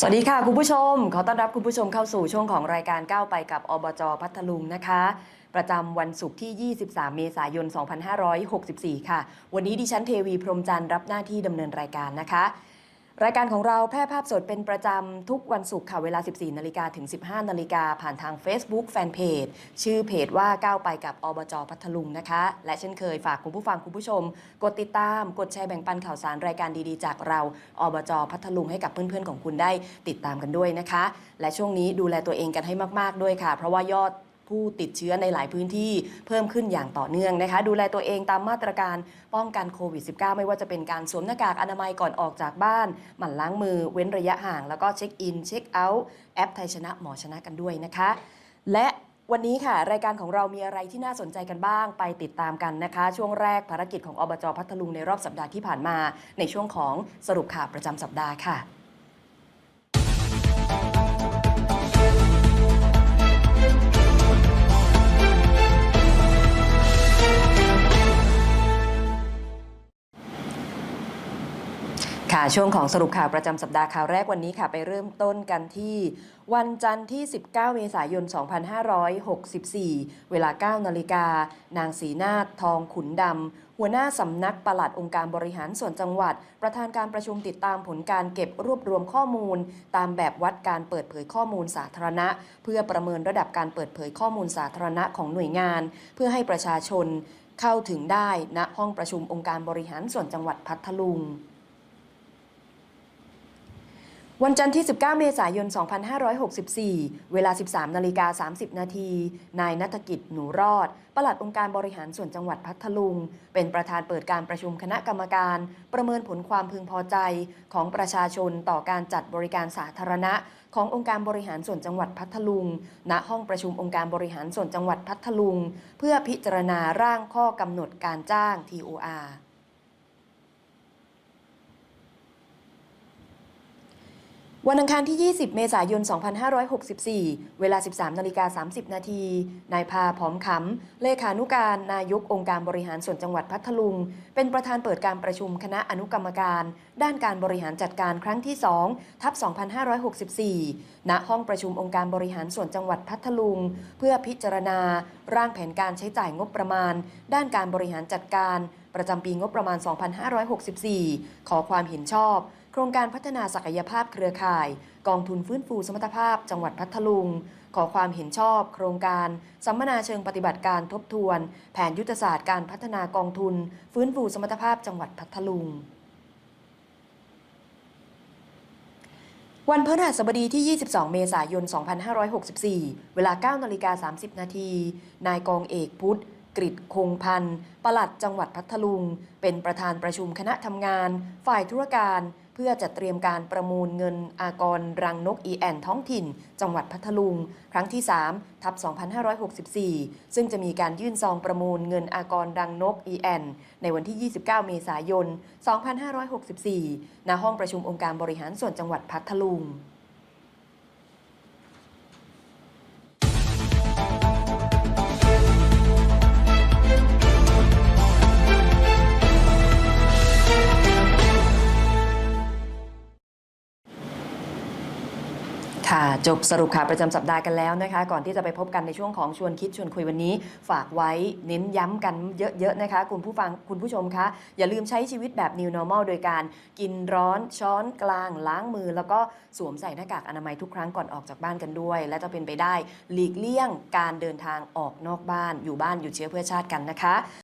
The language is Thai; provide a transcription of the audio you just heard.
สวัสดีค่ะ คุณผู้ชม ขอต้อนรับคุณผู้ชมเข้าสู่ช่วงของรายการก้าวไปกับอบจพัทลุงนะคะ ประจำวันศุกร์ที่ 23 เมษายน 2564 ค่ะ วันนี้ดิฉันเทวีพรมจันทร์รับหน้าที่ดำเนินรายการนะคะ รายการของเราแพร่ภาพสดเป็นประจำ ทุกวันศุกร์ค่ะ เวลา 14 นาฬิกาถึง 15 นาฬิกาผ่านทาง Facebook Fanpage ชื่อเพจว่าก้าวไปกับอบจพัทลุงนะคะ และเช่นเคยฝากคุณผู้ฟังคุณผู้ชม กดติดตาม กดแชร์แบ่งปันข่าวสารรายการดีๆ จากเราอบจพัทลุงให้กับเพื่อนๆของคุณได้ติดตามกันด้วยนะคะ และช่วงนี้ดูแลตัวเองกันให้มาก ๆด้วยค่ะ เพราะว่ายอด ผู้ติดเชื้อในหลายพื้นที่เพิ่มขึ้นอย่างต่อเนื่องนะคะ ดูแลตัวเองตามมาตรการป้องกันโควิด -19 ไม่ว่าจะเป็นการสวมหน้ากากอนามัยก่อนออกจากบ้าน หมั่นล้างมือเว้นระยะห่าง แล้วก็เช็คอิน เช็คเอาท์แอปไทยชนะหมอชนะกันด้วยนะคะ และวันนี้ค่ะ รายการของเรามีอะไรที่น่าสนใจกันบ้าง ไปติดตามกันนะคะ ช่วงแรกภารกิจของอบจพัทลุงในรอบสัปดาห์ที่ผ่านมา ในช่วงของสรุปข่าวประจำสัปดาห์ค่ะ ค่ะ ช่วงของสรุปข่าวประจำสัปดาห์ข่าวแรกวันนี้ค่ะ ไปเริ่มต้นกันที่วันจันทร์ที่ 19 เมษายน 2564 เวลา 9 นาฬิกา นางศรีนาถทองขุนดำ หัวหน้าสำนักปลัดองค์การบริหารส่วนจังหวัด ประธานการประชุมติดตามผลการเก็บรวบรวมข้อมูล ตามแบบวัดการเปิดเผยข้อมูลสาธารณะ เพื่อประเมินระดับการเปิดเผยข้อมูลสาธารณะของหน่วยงาน เพื่อให้ประชาชนเข้าถึงได้ณห้องประชุมองค์การบริหารส่วนจังหวัดพัทลุง วันจันทร์ที่ 19 เมษายน 2564 เวลา 13 นาฬิกา 30 นาที นายนัฐกิจ หนูรอด ปลัดองค์การบริหารส่วนจังหวัดพัทลุง เป็นประธานเปิดการประชุมคณะกรรมการ ประเมินผลความพึงพอใจของประชาชนต่อการจัดบริการสาธารณะ ขององค์การบริหารส่วนจังหวัดพัทลุง ณ ห้องประชุมองค์การบริหารส่วนจังหวัดพัทลุง เพื่อพิจารณาร่างข้อกำหนดการจ้าง TOR วันอังคารที่ 20 เมษายน 2564 เวลา 13นาฬิกา30 นาที นายพาผอมขำ เลขานุการ นายกองค์การบริหารส่วนจังหวัดพัทลุง เป็นประธานเปิดการประชุมคณะอนุกรรมการ ด้านการบริหารจัดการครั้งที่ 2 ทับ 2564 ณ ห้องประชุมองค์การบริหารส่วนจังหวัดพัทลุง เพื่อพิจารณา ร่างแผนการใช้จ่ายงบประมาณ ด้านการบริหารจัดการ ประจำปีงบประมาณ 2564 ขอความเห็นชอบ ครงการพัฒนาศักยภาพเครือข่าย กองทุนฟื้นฟูสมรรถภาพ จังหวัดพัทลุง ขอความเห็นชอบ โครงการ สัมมนาเชิงปฏิบัติการทบทวน แผนยุทธศาสตร์การพัฒนากองทุน ฟื้นฟูสมรรถภาพจังหวัดพัทลุงวันพฤหัสบดีที่ 22 เมษายน 2564 เวลา 9 นาฬิกา 30 นาที นายกองเอกพุทธกริดคงพันธ์ปลัดจังหวัดพัทลุง เป็นประธานประชุมคณะทำงาน ฝ่ายธุรการ เพื่อจัดเตรียมการประมูลเงินอากรรังนกอีแอนท้องถิ่น จังหวัดพัทลุง ครั้งที่ 3 ทับ 2564 ซึ่งจะมีการยื่นซองประมูลเงินอากรรังนกอีแอนในวันที่ 29 เมษายน 2564 ณ ห้องประชุมองค์การบริหารส่วนจังหวัดพัทลุง ค่ะ จบสรุปข่าวประจำสัปดาห์กันแล้วนะคะ ก่อนที่จะไปพบกันในช่วงของชวนคิดชวนคุยวันนี้ ฝากไว้เน้นย้ำกันเยอะๆนะคะ คุณผู้ฟังคุณผู้ชมคะ อย่าลืมใช้ชีวิตแบบ New Normal โดยการกินร้อนช้อนกลาง ล้างมือ แล้วก็สวมใส่หน้ากากอนามัยทุกครั้งก่อนออกจากบ้านกันด้วย และจะเป็นไปได้หลีกเลี่ยงการเดินทางออกนอกบ้าน อยู่บ้านอยู่เชื้อเพื่อชาติกันนะคะ